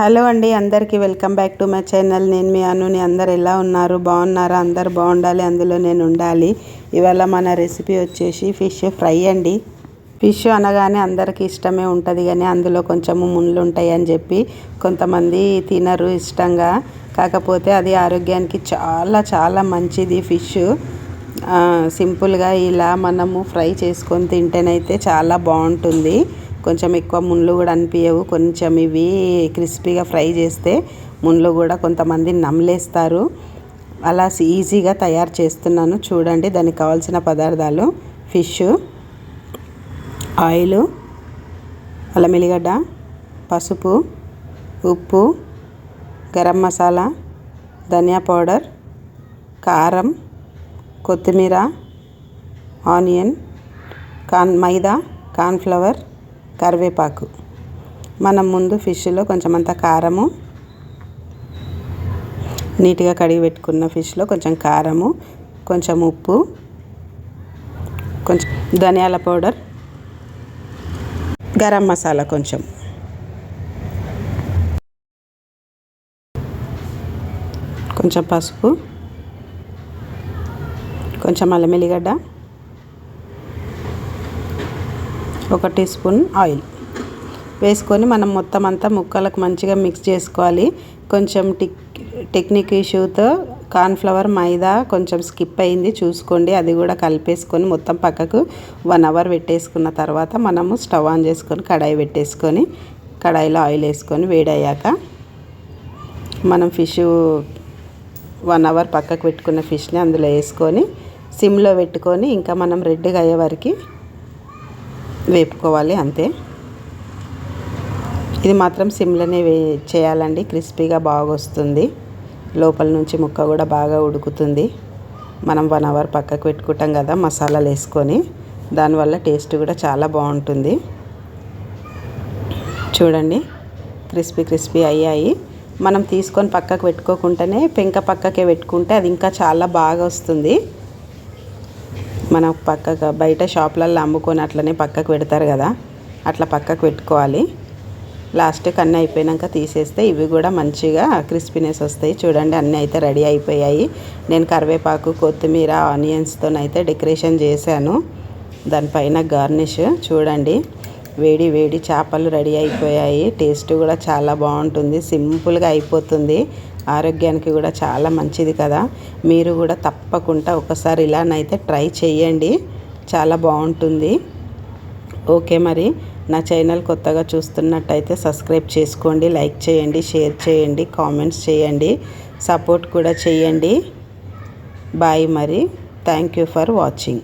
Hello అండి అందరికీ welcome back to my channel. నేను మీ అనుని. అందరు ఎలా ఉన్నారు? బాగున్నారా? అందరు బాగుండాలి. అందులో నేను ఉండాలి. ఇవాళ మన రెసిపీ వచ్చేసి ఫిష్ ఫ్రై అండి. ఫిష్ అనగానే అందరికీ ఇష్టమే ఉంటుంది కానీ అందులో కొంచెము ముళ్ళు ఉంటాయి అని చెప్పి కొంతమంది తినరు ఇష్టంగా. కాకపోతే అది ఆరోగ్యానికి చాలా చాలా మంచిది ఫిష్. సింపుల్గా ఇలా మనము ఫ్రై చేసుకొని తింటేనైతే చాలా బాగుంటుంది. కొంచెం ఎక్కువ ముండ్లు కూడా అనిపించవు కొంచెం ఇవి క్రిస్పీగా ఫ్రై చేస్తే ముండ్లు కూడా కొంతమంది నమ్మలేస్తారు అలా ఈజీగా తయారు చేస్తున్నాను. చూడండి దానికి కావాల్సిన పదార్థాలు ఫిష్ ఆయిల్ అల్లం ఎల్లిగడ్డ పసుపు ఉప్పు గరం మసాలా ధనియా పౌడర్ కారం కొత్తిమీర ఆనియన్ కాన్ మైదా కార్న్ఫ్లవర్ కరివేపాకు. మనం ముందు ఫిష్లో కొంచెం అంత కారము నీట్గా కడిగి పెట్టుకున్న ఫిష్లో కొంచెం కారము కొంచెం ఉప్పు కొంచెం ధనియాల పౌడర్ గరం మసాలా కొంచెం. కొంచెం పసుపు కొంచెం అల్లం ఎల్లిగడ్డ ఒక టీ స్పూన్ ఆయిల్ వేసుకొని మనం మొత్తం అంతా ముక్కలకు మంచిగా మిక్స్ చేసుకోవాలి. కొంచెం టిక్ టెక్నిక్ ఇష్యూతో కార్న్ఫ్లవర్ మైదా కొంచెం స్కిప్ అయింది. చూసుకోండి అది కూడా కలిపేసుకొని మొత్తం పక్కకు వన్ అవర్ పెట్టేసుకున్న తర్వాత మనము స్టవ్ ఆన్ చేసుకొని కడాయి పెట్టేసుకొని కడాయిలో ఆయిల్ వేసుకొని వేడయ్యాక మనం ఫిష్ వన్ అవర్ పక్కకు పెట్టుకున్న ఫిష్ని అందులో వేసుకొని సిమ్లో పెట్టుకొని ఇంకా మనం రెడ్గా అయ్యే వరకు వేపుకోవాలి అంతే. ఇది మాత్రం సిమ్లోనే వే చేయాలండి. క్రిస్పీగా బాగా వస్తుంది లోపల నుంచి ముక్క కూడా బాగా ఉడుకుతుంది. మనం వన్ అవర్ పక్కకు పెట్టుకుంటాం కదా మసాలాలు వేసుకొని. దానివల్ల టేస్ట్ కూడా చాలా బాగుంటుంది. చూడండి. క్రిస్పీ క్రిస్పీ అయ్యాయి. మనం తీసుకొని పక్కకు పెట్టుకోకుండానే పెంక పక్కకే పెట్టుకుంటే అది ఇంకా చాలా బాగా వస్తుంది మనం పక్కకు బయట షాప్లలో అమ్ముకొని అట్లనే పక్కకు పెడతారు కదా. అట్లా పక్కకు పెట్టుకోవాలి. లాస్ట్ అన్నీ అయిపోయాక తీసేస్తే ఇవి కూడా మంచిగా క్రిస్పీనెస్ వస్తాయి. చూడండి అన్నీ అయితే రెడీ అయిపోయాయి. నేను కరివేపాకు కొత్తిమీర ఆనియన్స్తో అయితే డెకరేషన్ చేశాను. దానిపైన గార్నిష్ చూడండి. వేడి వేడి చేపలు రెడీ అయిపోయాయి. టేస్ట్ కూడా చాలా బాగుంటుంది. సింపుల్గా అయిపోతుంది. ఆరోగ్యానికి కూడా చాలా మంచిది కదా. మీరు కూడా తప్పకుండా ఒకసారి ఇలానైతే ట్రై చేయండి చాలా బాగుంటుంది. ఓకే మరి. నా ఛానల్ కొత్తగా చూస్తున్నట్టయితే సబ్స్క్రైబ్ చేసుకోండి. లైక్ చేయండి. షేర్ చేయండి. కామెంట్స్ చేయండి. సపోర్ట్ కూడా చేయండి. బాయ్ మరి. Thank you for watching.